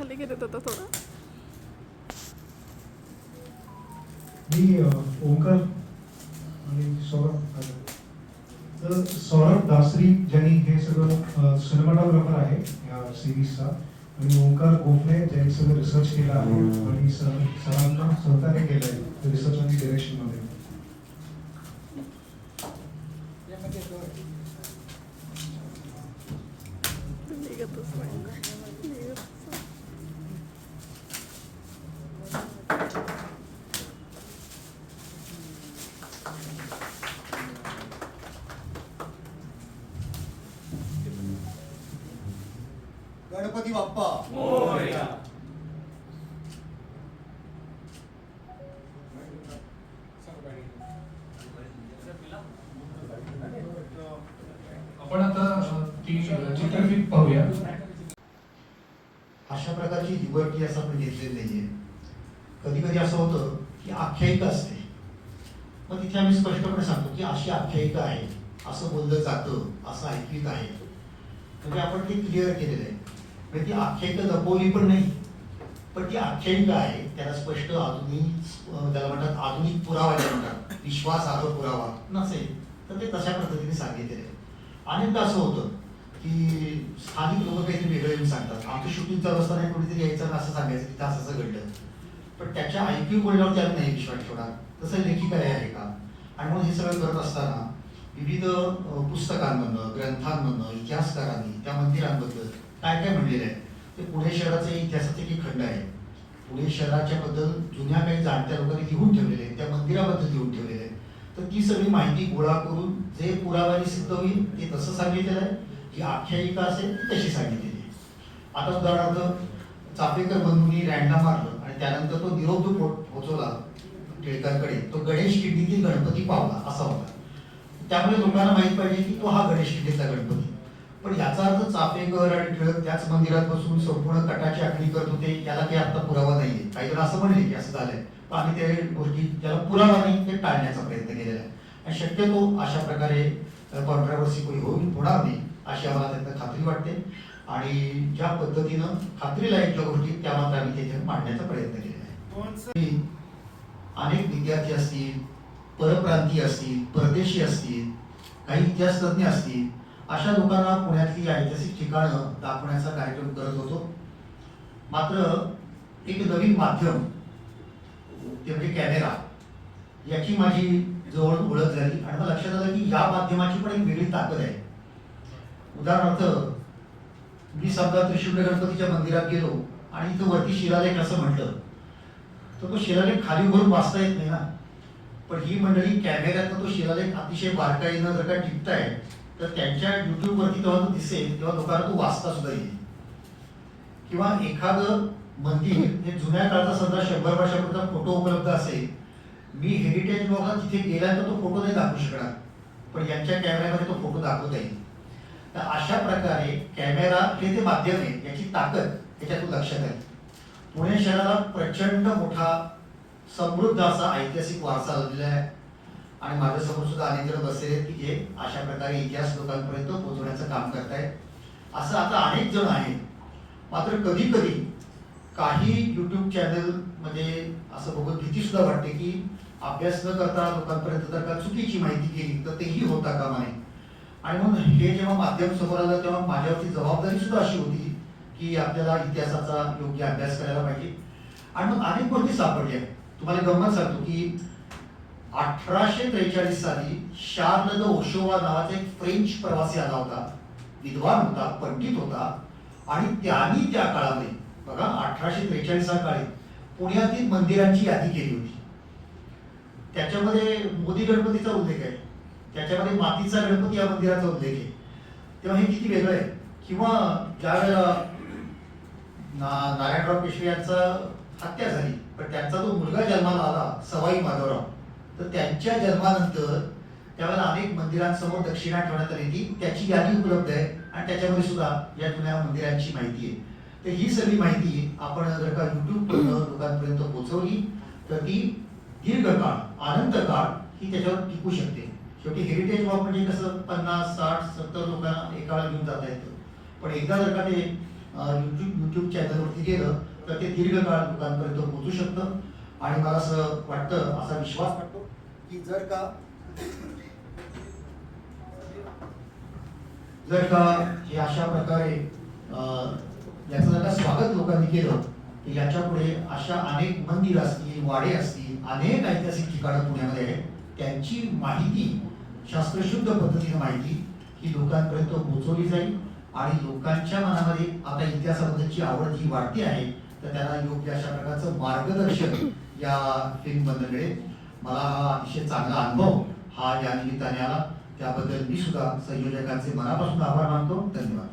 खाली गेलेत होता थोडा. मी ओंकार आणि सौरभ. तर सौरभ दासरी ज्यांनी हे सगळं सिनेमाटोग्राफर आहे या सिरीजचा आणि ओंकार गोखले ज्यांनी सगळं रिसर्च केलं आहे आणि सर सरांना सहकार्य केलं आहे रिसर्च आणि डिरेक्शनमध्ये. निघतच नाही निघतच नाही. गणपती बाप्पा. आपण आता ती चित्रफित पाहूया. अशा प्रकारची लिबर्टी असं आपण घेतलेली नाहीये. कधी कधी असं होतं की आख्यायिका असते. मग तिथे आम्ही स्पष्टपणे सांगतो की अशी आख्यायिका आहे असं बोललं जातं असं ऐकवित आहे. म्हणजे आपण ते क्लिअर केलेलं आहे. ती आख्यायिका लपवली पण नाही. पण ती आख्यायिका आहे त्याला स्पष्ट आधुनिक त्याला म्हणतात आधुनिक पुरावा ज्याला म्हणतात विश्वासार्ह पुरावा. नसेल तर ते तशा पद्धतीने सांगितलेले आहे अनेकदा असं होतं की स्थानिक लोक काहीतरी वेगळं येऊन सांगतात. आमचं शूटिंग चालू असताना कुठेतरी यायचं असं सांगायचं की असं असं घडलं. पण त्याच्या ऐकू बोलण्यावर त्याला नाही विश्वास ठेवणार तसं लेखिका आहे का? आणि म्हणून हे सगळं करत असताना विविध पुस्तकांमधनं ग्रंथांमधनं इतिहासकारांनी त्या मंदिरांबद्दल काय काय म्हणलेलं आहे? ते पुणे शहराचे इतिहासाचे एक खंड आहे. पुणे शहराच्या बद्दल जुन्या काही जाणत्या लोकांनी लिहून ठेवलेले आहे त्या मंदिराबद्दल लिहून ठेवलेले आहे तर ती सगळी माहिती गोळा करून जे पुराव्याने सिद्ध होईल ते तसं सांगितलेलं आहे. जी आख्यायिका असेल ती तशी सांगितलेली आहे. आता उदाहरणार्थ चापेकर बंधूंनी रँडला मारलं आणि त्यानंतर तो निरोप जो पो- पोहोचवला टिळकांकडे तो गणेश किल्लीतील गणपती पावला असा होता. त्यामुळे लोकांना माहीत पाहिजे की तो हा गणेश किल्लीतला गणपती. पण याचा अर्थ चाफेकर आणि टिळक त्याच मंदिरात बसून संपूर्ण कटाची आखणी करत होते याला काही आता पुरावा नाहीये. काही जण असं म्हणले की असं झालंय. पण आम्ही त्या गोष्टी ज्याला पुरावा नाही ते टाळण्याचा प्रयत्न केलेला आहे. आणि शक्यतो अशा प्रकारे कॉन्ट्रावर्सी कोणी होईल होणार नाही अशी आम्हाला त्यातनं खात्री वाटते. आणि ज्या पद्धतीनं खात्रीलायक ज्या गोष्टी त्या मात्र आम्ही तिथे मांडण्याचा प्रयत्न केलेला आहे. अनेक विद्यार्थी असतील परप्रांतीय असतील परदेशी असतील काही इतिहास तज्ञ असतील अशा लोकांना पुण्यातली ऐतिहासिक ठिकाणं दाखवण्याचा कार्यक्रम करत होतो. मात्र एक नवीन माध्यम ते म्हणजे कॅमेरा याची माझी जवळ ओळख झाली. आणि मला लक्षात आलं की या माध्यमाची पण एक वेगळी ताकद आहे. उदाहरणार्थ मी समजा त्रिशूर्ण गणपतीच्या मंदिरात गेलो आणि इथं वरती शिलालेख असं म्हटलं. तर तो शिलालेख खाली उभारून वाचता येत नाही ना. पण ही मंडळी कॅमेऱ्यातनं तो शिलालेख अतिशय बारकाईनं जर का टिपताय तर त्यांच्या युट्यूबवरती तेव्हा जेव्हा तो दिसेल तेव्हा लोकांना तो वाचता सुद्धा येईल. किंवा एखादं मंदिर हे जुन्या काळचा समजा शंभर वर्षापूर्वीचा फोटो उपलब्ध असेल मी हेरिटेज ब्लॉगला तिथे तर तो फोटो नाही दाखवू शकणार पण यांच्या कॅमेऱ्यामध्ये तो फोटो दाखवता येईल. तर अशा प्रकारे कॅमेरा हे ते माध्यम आहे याची ताकद याच्यातून लक्षात आहे पुणे शहराला प्रचंड मोठा समृद्ध असा ऐतिहासिक वारसा लाभलेला आहे. आणि माझ्यासमोर सुद्धा अनेक जण बसलेले आहेत की जे अशा प्रकारे इतिहास लोकांपर्यंत पोहोचवण्याचं काम करतायत. असं आता अनेक जण आहेत. मात्र कधी कधी काही युट्यूब चॅनलमध्ये असं बघून भीती सुद्धा वाटते की अभ्यास न करता लोकांपर्यंत जर का चुकीची माहिती गेली तर तेही होता कामा नये. आणि म्हणून हे जेव्हा माध्यम समोर आलं तेव्हा माझ्यावरती जबाबदारी सुद्धा अशी होती की आपल्याला इतिहासाचा योग्य अभ्यास करायला पाहिजे. आणि मग अनेक गोष्टी सापडल्या. तुम्हाला गंमत सांगतो की अठराशे त्रेचाळीस साली शार्ल द ओशोवा नावाचा एक फ्रेंच प्रवासी आला होता. विद्वान होता पंडित होता आणि त्यांनी त्या काळामध्ये बघा अठराशे त्रेचाळीस काळी पुण्यातील मंदिरांची यादी केली होती. त्याच्यामध्ये मोदी गणपतीचा उल्लेख आहे. त्याच्यामध्ये मातीचा गणपती या मंदिराचा उल्लेख आहे. तेव्हा हे किती वेगळं आहे? किंवा ज्या वेळेला ना नारायणराव पेशवे यांचा हत्या झाली पण त्यांचा जो मुलगा जन्माला आला सवाई माधवराव. तर त्यांच्या जन्मानंतर त्यावेळेला अनेक मंदिरांसमोर दक्षिणा ठेवण्यात आली ती त्याची यादी उपलब्ध आहे आणि त्याच्यामध्ये सुद्धा या जुन्या मंदिरांची माहिती आहे. तर ही सगळी माहिती आपण जर का युट्यूब लोकांपर्यंत पोहोचवली तर ती दीर्घकाळ अनंत काळ ही त्याच्यावर टिकू शकते. शेवटी हेरिटेज वॉक म्हणजे कसं पन्नास साठ सत्तर लोकांना एका घेऊन जाता येतं. पण एकदा जर का ते यूट्यूब युट्यूब चॅनलवरती गेलं तर ते दीर्घकाळ लोकांपर्यंत पोहोचू शकतं. आणि मला असं वाटतं असा विश्वास वाटतो की जर का जर का हे अशा प्रकारे याचं जर का स्वागत लोकांनी केलं की याच्यापुढे अशा अनेक मंदिर असतील वाडे असतील अनेक ऐतिहासिक ठिकाणं पुण्यामध्ये आहेत. त्यांची माहिती शास्त्रशुद्ध पद्धतीने माहिती ही लोकांपर्यंत पोहोचवली जाईल. आणि लोकांच्या मनामध्ये आता इतिहासाबद्दलची आवड ही वाढती आहे तर त्यांना योग्य अशा प्रकारचं मार्गदर्शन या फिल्ममधनं मिळेल. मला हा अतिशय चांगला अनुभव हा या निमित्ताने आला. त्याबद्दल मी सुद्धा संयोजकांचे मनापासून आभार मानतो. धन्यवाद.